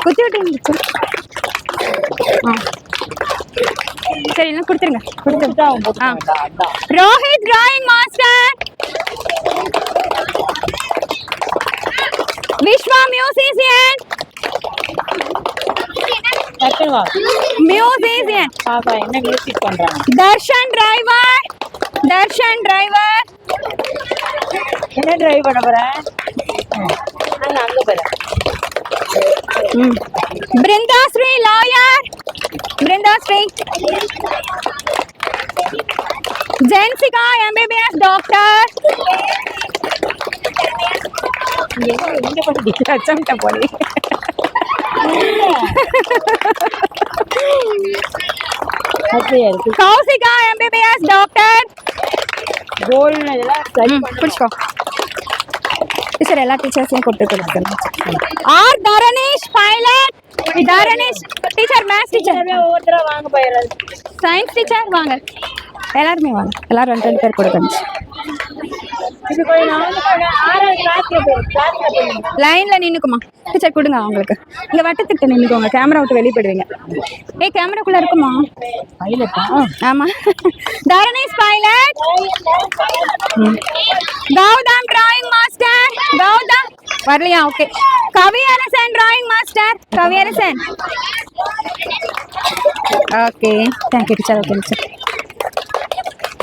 குத்தி விட்டுருங்க டீச்சர் ஆ. சரி என்ன கொடுத்துருங்க. ஆ. அதான். Rohit drawing master Viswa musician பாப்பா என்ன மியூசிக் பண்றாங்க? தர்ஷன் டிரைவர் தர்ஷன் டிரைவர் என்ன டிரைவ் பண்ண போற? அங்க அங்க போற बृंदाश्री लाओ यार बृंदाश्री जैन सिका M B B S doctor दिखा चमटा पड़े कौशिका एमबीबीएस डॉक्टर बोल नहीं कुछ कहो சரி எல்லா டீச்சர்ஸையும் கொடுத்து கொடுத்துருங்க R Dharanesh pilot Dharanesh teacher maths teacher ஒவ்வொருத்தரா வாங்க போயிடுறது. சயின்ஸ் டீச்சர் வாங்க. எல்லாருமே வாங்க. எல்லாரும் ரெண்டு ரெண்டு பேர் கொடுக்கணும். இது கொஞ்சம் ஆறாவது கிளாஸ்ல லைன்ல நின்னுக்குமா டீச்சர் கொடுங்க அவங்களுக்கு. இங்க வட்டத்திட்ட நின்னுக்கோங்க. கேமரா விட்டு வெளியே போயிடுவீங்க ஏய் கேமராக்குள்ள இருக்குமா? ஆமா. Tharanesh pilot Gautham drawing master Gautham. வரலையா? Okay Kaviyarasan drawing master Kaviyarasan. Okay thank you teacher okay teacher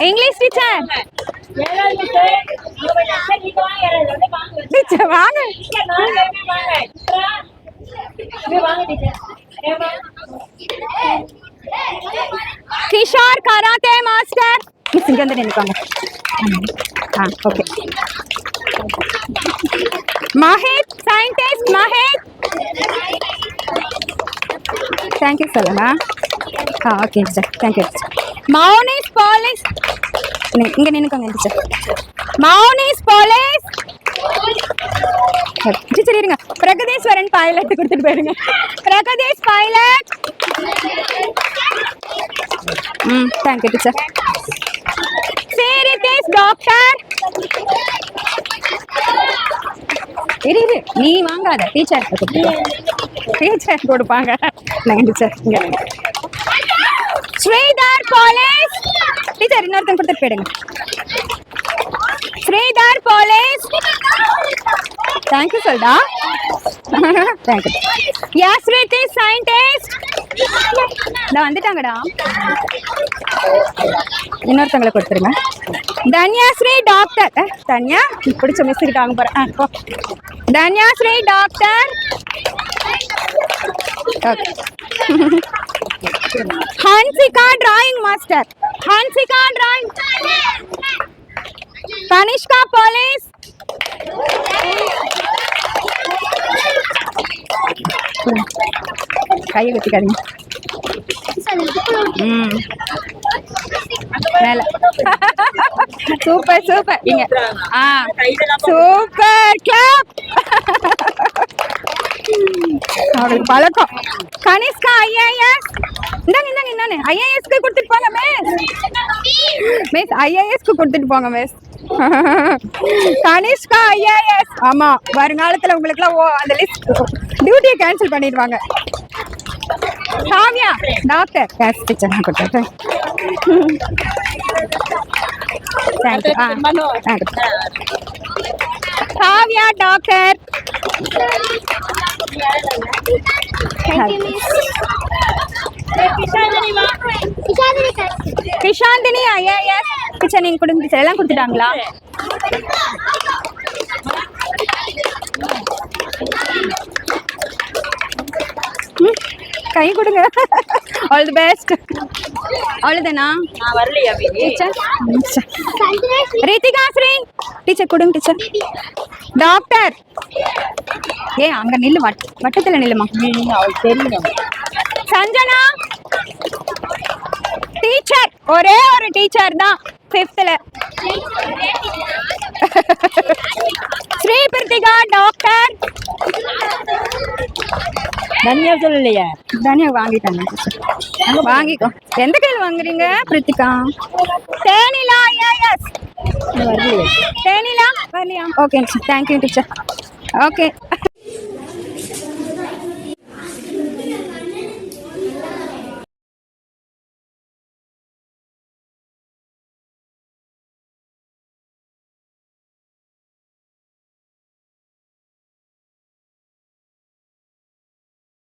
English teacher ஏழாவது மிஸ்ஸே, நீங்க கொஞ்சம் சரி, நீங்க வாங்க, யாராவது வந்து வாங்க. டீச்சர் வாங்க டீச்சர், வாங்க, எப்படி வாங்க. சித்ரா, இப்படி வாங்க, டீச்சர். ஏம்மா? கிஷோர் கராத்தே மாஸ்டர் மிஸ் இங்க வந்து நினைப்பாங்க டீச்சர் தேங்க்யூ டீச்சர் நின்னுக்கோங்க டீச்சர் மௌனிஸ் போலீஸ்! டீச்சர் இருங்க. பிரகதீஸ்வரன் பைலட் கொடுத்துட்டு போயிருங்க. பிரகதீஷ் பைலட் ம் தேங்க்யூ டீச்சர் சரி பேஸ் டாக்டர் இரு இரு. நீ வாங்காத. டீச்சர் டீச்சர் கொடுப்பாங்க. நாங்கள் டீச்சர் இங்கே. ஸ்ரீதர் போலீஸ்! டீச்சர் இன்னொருத்தன் கொடுத்துட்டு போயிடுங்க ஸ்ரீதர் போலீஸ் தேங்க்யூ சொல்டா தேங்க்யூ யாஸ்ரிதி சயின்டிஸ்ட் நான் வந்துட்டாங்கடா. இன்னொருத்தவங்களை கொடுத்துருங்க. தன்யாஸ்ரீ டாக்டர். தன்யா? பிடிச்ச மிஸ் கிட்ட வாங்க போகிறேன் ஆ, Dhanyashree doctor. Okay Hansika drawing master Hansika drawing Thanishka police கையை கட்டிக்காதீங்க மேல. Super super. இங்க. ஆ. சூப்பர் கிளாப் அவளுக்கு பழக்கம். கனிஷ்கா ஐயா. இந்தாங்க இந்தாங்க இந்தாங்க ஐஏஎஸ்க்கு கொடுத்துட்டு போங்க மிஸ் மிஸ் ஐஏஎஸ்க்கு கொடுத்துட்டு போங்க மிஸ் கனிஷ்கா ஐஏஎஸ் ஆமா வருங்காலத்துல உங்களுக்குலாம் ஓ அந்த லிஸ்ட் டியூட்டியை கேன்சல் பண்ணிடுவாங்க. Kavya doctor case teacher ah thank you Kavya doctor Kishanthini teacher நீங்க கொடுங்க டீச்சர் எல்லாம் கொடுத்துட்டாங்களா? கை கொடுங்க. ஆல் தி பெஸ்ட் அவ்வளோதானா நான் வரலையா டீச்சர் ரித்திகா ஸ்ரீ. டீச்சர் கொடுங்க டீச்சர் டாக்டர் ஏ அங்க நில்லு வட் வட்டத்துல நில்லுமா? அவளுக்கு தெரியும்? சஞ்சனா? டீச்சர் ஒரே ஒரு டீச்சர் தான் ஃபிஃப்த்ல ஸ்ரீ பிரித்திகா டாக்டர் தனியா சொல்லலையா? தனியா வாங்கிட்டாங்க. வாங்கிக்கோ. எந்த கையில் வாங்குறீங்க பிரித்திகா? தேனிலா வரலையா. தேனிலா? வரலையா? Okay thank you teacher okay